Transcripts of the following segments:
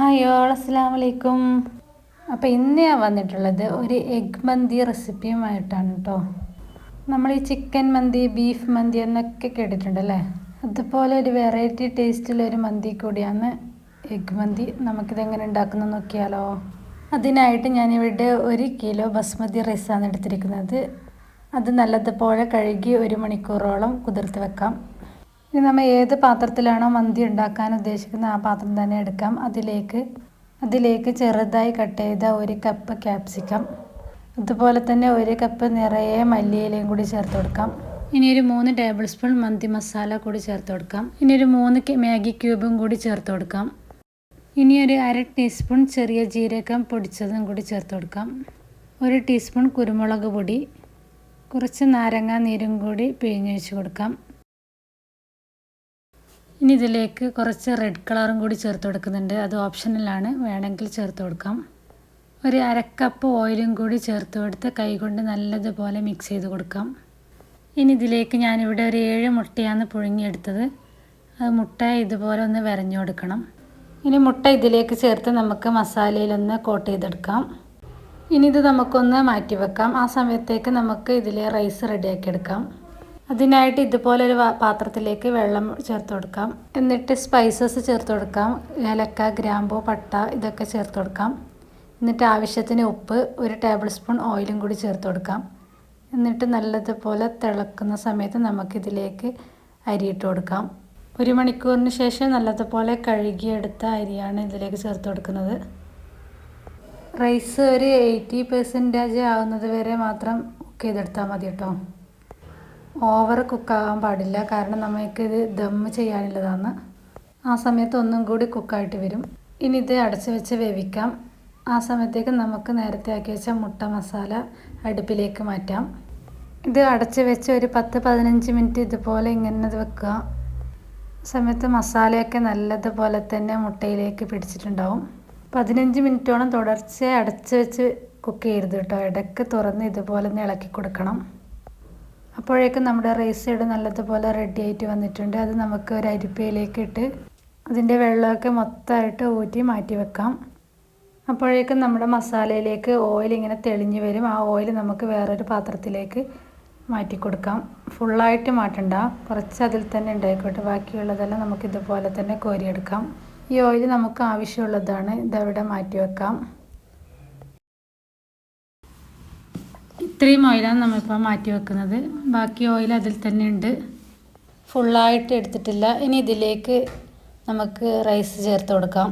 Hi all അസ്സാം വലൈക്കും അപ്പോൾ ഇന്ന് ഞാൻ വന്നിട്ടുള്ളത് ഒരു എഗ് മന്തി റെസിപ്പിയുമായിട്ടാണ് കേട്ടോ നമ്മൾ ഈ ചിക്കൻ മന്തി ബീഫ് മന്തി എന്നൊക്കെ കേട്ടിട്ടുണ്ടല്ലേ? അതുപോലെ ഒരു വെറൈറ്റി ടേസ്റ്റിലൊരു മന്തി കൂടിയാണ് എഗ് മന്തി. നമുക്കിതെങ്ങനെ ഉണ്ടാക്കുന്ന നോക്കിയാലോ? അതിനായിട്ട് ഞാനിവിടെ ഒരു കിലോ ബസ്മതി റൈസാണ് എടുത്തിരിക്കുന്നത്. അത് നല്ലതുപോലെ കഴുകി ഒരു മണിക്കൂറോളം കുതിർത്ത് വെക്കാം. ഇനി നമ്മൾ ഏത് പാത്രത്തിലാണോ മന്തി ഉണ്ടാക്കാൻ ഉദ്ദേശിക്കുന്നത് ആ പാത്രം തന്നെ എടുക്കാം. അതിലേക്ക് അതിലേക്ക് ചെറുതായി കട്ട് ചെയ്ത ഒരു കപ്പ് ക്യാപ്സിക്കം അതുപോലെ തന്നെ ഒരു കപ്പ് നിറയെ മല്ലിയിലയും കൂടി ചേർത്ത് കൊടുക്കാം. ഇനി ഒരു മൂന്ന് ടേബിൾ സ്പൂൺ മന്തി മസാല കൂടി ചേർത്ത് കൊടുക്കാം. ഇനി ഒരു മൂന്ന് മാഗി ക്യൂബും കൂടി ചേർത്ത് കൊടുക്കാം. ഇനി ഒരു അര ടീസ്പൂൺ ചെറിയ ജീരകം പൊടിച്ചതും കൂടി ചേർത്ത് കൊടുക്കാം. ഒരു ടീസ്പൂൺ കുരുമുളക് പൊടി കുറച്ച് നാരങ്ങാ നീരും കൂടി പിഴിഞ്ഞൊഴിച്ച് കൊടുക്കാം. ഇനി ഇതിലേക്ക് കുറച്ച് റെഡ് കളറും കൂടി ചേർത്ത് കൊടുക്കുന്നുണ്ട്. അത് ഓപ്ഷണലാണ് വേണമെങ്കിൽ ചേർത്ത് കൊടുക്കാം. ഒരു അരക്കപ്പ് ഓയിലും കൂടി ചേർത്ത് കൊടുത്ത് കൈകൊണ്ട് നല്ലതുപോലെ മിക്സ് ചെയ്ത് കൊടുക്കാം. ഇനി ഇതിലേക്ക് ഞാനിവിടെ ഒരു ഏഴ് മുട്ടയാണ് പുഴുങ്ങിയെടുത്തത്. അത് മുട്ട ഇതുപോലെ ഒന്ന് വരഞ്ഞു കൊടുക്കണം. ഇനി മുട്ട ഇതിലേക്ക് ചേർത്ത് നമുക്ക് മസാലയിലൊന്ന് കോട്ട് ചെയ്തെടുക്കാം. ഇനി ഇത് നമുക്കൊന്ന് മാറ്റി വെക്കാം ആ സമയത്തേക്ക് നമുക്ക് ഇതിലെ റൈസ് റെഡിയാക്കി എടുക്കാം. അതിനായിട്ട് ഇതുപോലെ ഒരു പാത്രത്തിലേക്ക് വെള്ളം ചേർത്ത് കൊടുക്കാം. എന്നിട്ട് സ്പൈസസ് ചേർത്ത് കൊടുക്കാം. ഏലക്ക ഗ്രാമ്പു പട്ട ഇതൊക്കെ ചേർത്ത് കൊടുക്കാം. എന്നിട്ട് ആവശ്യത്തിന് ഉപ്പ് ഒരു ടേബിൾ സ്പൂൺ ഓയിലും കൂടി ചേർത്ത് കൊടുക്കാം. എന്നിട്ട് നല്ലതുപോലെ തിളക്കുന്ന സമയത്ത് നമുക്കിതിലേക്ക് അരിയിട്ട് കൊടുക്കാം. ഒരു മണിക്കൂറിന് ശേഷം നല്ലതുപോലെ കഴുകിയെടുത്ത അരിയാണ് ഇതിലേക്ക് ചേർത്ത് കൊടുക്കുന്നത്. റൈസ് ഒരു എയ്റ്റി പെർസെന്റേജ് ആവുന്നത് വരെ മാത്രം കുക്ക് ചെയ്തെടുത്താൽ മതി കേട്ടോ. ഓവർ കുക്കാകാൻ പാടില്ല. കാരണം നമുക്ക് ഇത് ദം ചെയ്യാനുള്ളതാണ്. ആ സമയത്ത് ഒന്നും കൂടി കുക്കായിട്ട് വരും. ഇനി ഇത് അടച്ച് വെച്ച് വേവിക്കാം. ആ സമയത്തേക്ക് നമുക്ക് നേരത്തെ ആക്കി വെച്ച മുട്ട മസാല അടുപ്പിലേക്ക് മാറ്റാം. ഇത് അടച്ച് വെച്ച് ഒരു പത്ത് പതിനഞ്ച് മിനിറ്റ് ഇതുപോലെ ഇങ്ങനെ വെക്കുക. സമയത്ത് മസാലയൊക്കെ നല്ലതുപോലെ തന്നെ മുട്ടയിലേക്ക് പിടിച്ചിട്ടുണ്ടാവും. പതിനഞ്ച് മിനിറ്റോളം തുടർച്ചയായി അടച്ച് വെച്ച് കുക്ക് ചെയ്യരുത് കേട്ടോ. ഇടയ്ക്ക് തുറന്ന് ഇതുപോലെ ഇളക്കി കൊടുക്കണം. അപ്പോഴേക്കും നമ്മുടെ റൈസ് ഇവിടെ നല്ലതുപോലെ റെഡി ആയിട്ട് വന്നിട്ടുണ്ട്. അത് നമുക്ക് ഒരു അരിപ്പയിലേക്ക് ഇട്ട് അതിന്റെ വെള്ളമൊക്കെ മൊത്തമായിട്ട് ഊറ്റി മാറ്റി വെക്കാം. അപ്പോഴേക്കും നമ്മുടെ മസാലയിലേക്ക് ഓയിൽ ഇങ്ങനെ തെളിഞ്ഞ് വരും. ആ ഓയിൽ നമുക്ക് വേറൊരു പാത്രത്തിലേക്ക് മാറ്റി കൊടുക്കാം. ഫുള്ളായിട്ട് മാറ്റണ്ട. കുറച്ച് അതിൽ തന്നെ ഉണ്ടായിക്കോട്ടെ. ബാക്കിയുള്ളതെല്ലാം നമുക്ക് ഇതുപോലെ തന്നെ കോരിയെടുക്കാം. ഈ ഓയിൽ നമുക്ക് ആവശ്യമുള്ളതാണ്. ഇതവിടെ മാറ്റി വെക്കാം. ഇത്രയും ഓയിലാണ് നമ്മളിപ്പോൾ മാറ്റി വെക്കുന്നത്. ബാക്കി ഓയിൽ അതിൽ തന്നെ ഉണ്ട്. ഫുള്ളായിട്ട് എടുത്തിട്ടില്ല. ഇനി ഇതിലേക്ക് നമുക്ക് റൈസ് ചേർത്ത് കൊടുക്കാം.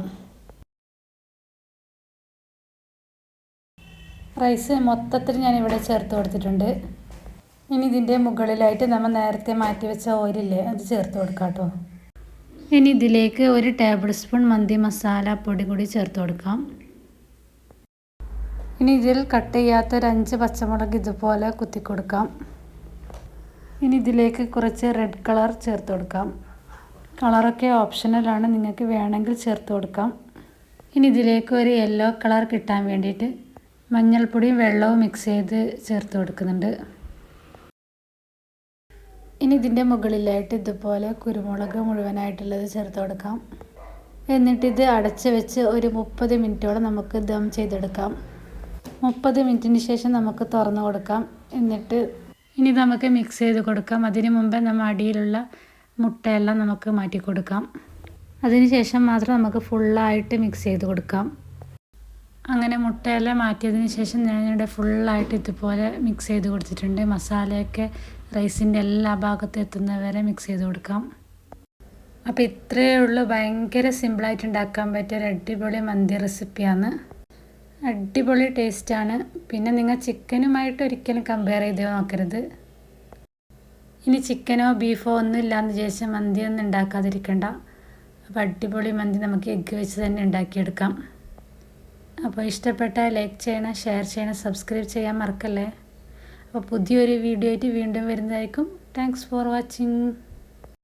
റൈസ് മൊത്തത്തിൽ ഞാനിവിടെ ചേർത്ത് കൊടുത്തിട്ടുണ്ട്. ഇനി ഇതിന്റെ മുകളിലായിട്ട് നമ്മൾ നേരത്തെ മാറ്റി വെച്ച ഓയിലില്ലേ അത് ചേർത്ത് കൊടുക്കാം കേട്ടോ. ഇനി ഇതിലേക്ക് ഒരു ടേബിൾ സ്പൂൺ മന്തി മസാല പൊടി കൂടി ചേർത്ത് കൊടുക്കാം. ഇനി ഇതിൽ കട്ട് ചെയ്യാത്ത ഒരു അഞ്ച് പച്ചമുളക് ഇതുപോലെ കുത്തി കൊടുക്കാം ഇനി ഇതിലേക്ക് കുറച്ച് റെഡ് കളർ ചേർത്ത് കൊടുക്കാം. കളറൊക്കെ ഓപ്ഷണലാണ് നിങ്ങൾക്ക് വേണമെങ്കിൽ ചേർത്ത് കൊടുക്കാം. ഇനി ഇതിലേക്ക് ഒരു യെല്ലോ കളർ കിട്ടാൻ വേണ്ടിയിട്ട് മഞ്ഞൾപ്പൊടിയും വെള്ളവും മിക്സ് ചെയ്ത് ചേർത്ത് കൊടുക്കുന്നുണ്ട്. ഇനി ഇതിന്റെ മുകളിലായിട്ട് ഇതുപോലെ കുരുമുളക് മുഴുവനായിട്ടുള്ളത് ചേർത്ത് കൊടുക്കാം. എന്നിട്ടിത് അടച്ച് വെച്ച് ഒരു മുപ്പത് മിനിറ്റോളം നമുക്ക് ദം ചെയ്തെടുക്കാം. മുപ്പത് മിനിറ്റിന് ശേഷം നമുക്ക് തുറന്നു കൊടുക്കാം. എന്നിട്ട് ഇനി നമുക്ക് മിക്സ് ചെയ്ത് കൊടുക്കാം. അതിന് മുമ്പേ നമ്മൾ അടിയിലുള്ള മുട്ടയെല്ലാം നമുക്ക് മാറ്റി കൊടുക്കാം. അതിന് ശേഷം മാത്രം നമുക്ക് ഫുള്ളായിട്ട് മിക്സ് ചെയ്ത് കൊടുക്കാം. അങ്ങനെ മുട്ടയെല്ലാം മാറ്റിയതിന് ശേഷം ഞാനിവിടെ ഫുള്ളായിട്ട് ഇതുപോലെ മിക്സ് ചെയ്ത് കൊടുത്തിട്ടുണ്ട്. മസാലയൊക്കെ റൈസിന്റെ എല്ലാ ഭാഗത്തും എത്തുന്നവരെ മിക്സ് ചെയ്ത് കൊടുക്കാം. അപ്പോൾ ഇത്രയേ ഉള്ളൂ. ഭയങ്കര സിമ്പിളായിട്ട് ഉണ്ടാക്കാൻ പറ്റിയ ഒരു അടിപൊളി മന്തി റെസിപ്പിയാണ് അടിപൊളി ടേസ്റ്റാണ് പിന്നെ നിങ്ങൾ ചിക്കനുമായിട്ട് ഒരിക്കലും കമ്പയർ ചെയ്ത് നോക്കരുത്. ഇനി ചിക്കനോ ബീഫോ ഒന്നും ഇല്ലാന്ന് വിചാരിച്ച മന്തി ഒന്നും ഉണ്ടാക്കാതിരിക്കണ്ട. അപ്പോൾ അടിപൊളി മന്തി നമുക്ക് എഗ്ഗ് വെച്ച് തന്നെ ഉണ്ടാക്കിയെടുക്കാം. അപ്പോൾ ഇഷ്ടപ്പെട്ട ലൈക്ക് ചെയ്യണം ഷെയർ ചെയ്യണം സബ്സ്ക്രൈബ് ചെയ്യാൻ മറക്കല്ലേ. അപ്പോൾ പുതിയൊരു വീഡിയോ ആയിട്ട് വീണ്ടും വരുന്നതായിരിക്കും. Thanks for watching